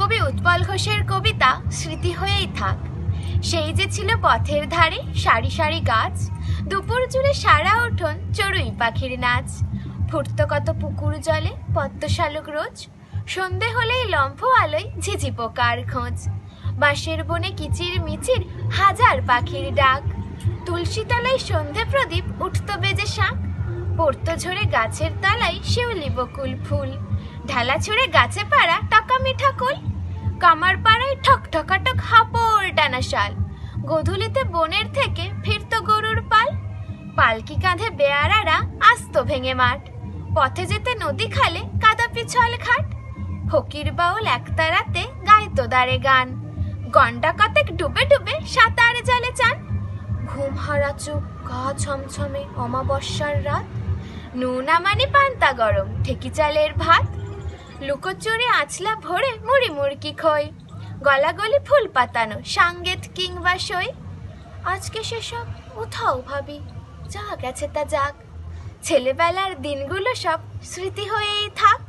কবি উৎপল ঘোষের কবিতা স্মৃতি হয়েই থাক। সেই যে ছিল পথের ধারে সারি সারি গাছ, দুপুর জুড়ে সারা উঠোন চড়ুই পাখির নাচ। ফুটতো কত পুকুর জলে পদ্ম শালুক রোজ, সন্ধে হলেই লম্ফ আলোয় ঝিঝি পোকার খোঁজ। বাঁশের বনে কিচির মিচির হাজার পাখির ডাক। তুলসী তলায় সন্ধে প্রদীপ উঠতো বেজে শাঁখ পড়তো ঝরে গাছের তলায় শিউলি বকুল ফুল। ঢালা ছুঁড়ে গাছে পাড়া টাকা মিঠা কুল কামার পাড়ায় ঠক ঠকাটক হাপড় টানা শাল। গধূলিতে বনের থেকে ফিরত গরুর পাল। পালকি কাঁধে বেয়ারারা আস্ত ভেঙে মাঠ। পথে যেতে নদী খালে কাদা পিছল ঘাট। ফকির বাউল একতারাতে গাইতো দাঁড়ে গান। গন্ডা কতেক ডুবে ডুবে সাঁতার জলে চান। ঘুম হারা চুপ গা ছমছমে অমাবস্যার রাত। নুনা মানে পান্তা গরম ঠেকি চালের ভাত। লুকোচুরি, আঁচলা ভরে মুড়ি মুড়কি খই গলাগলি ফুল পাতানো সাঙ্গেত কিংবা সই। আজকে সেসব উঠাও ভাবি, যা গেছে তা যাক। ছেলেবেলার দিনগুলো সব স্মৃতি হয়েই থাক।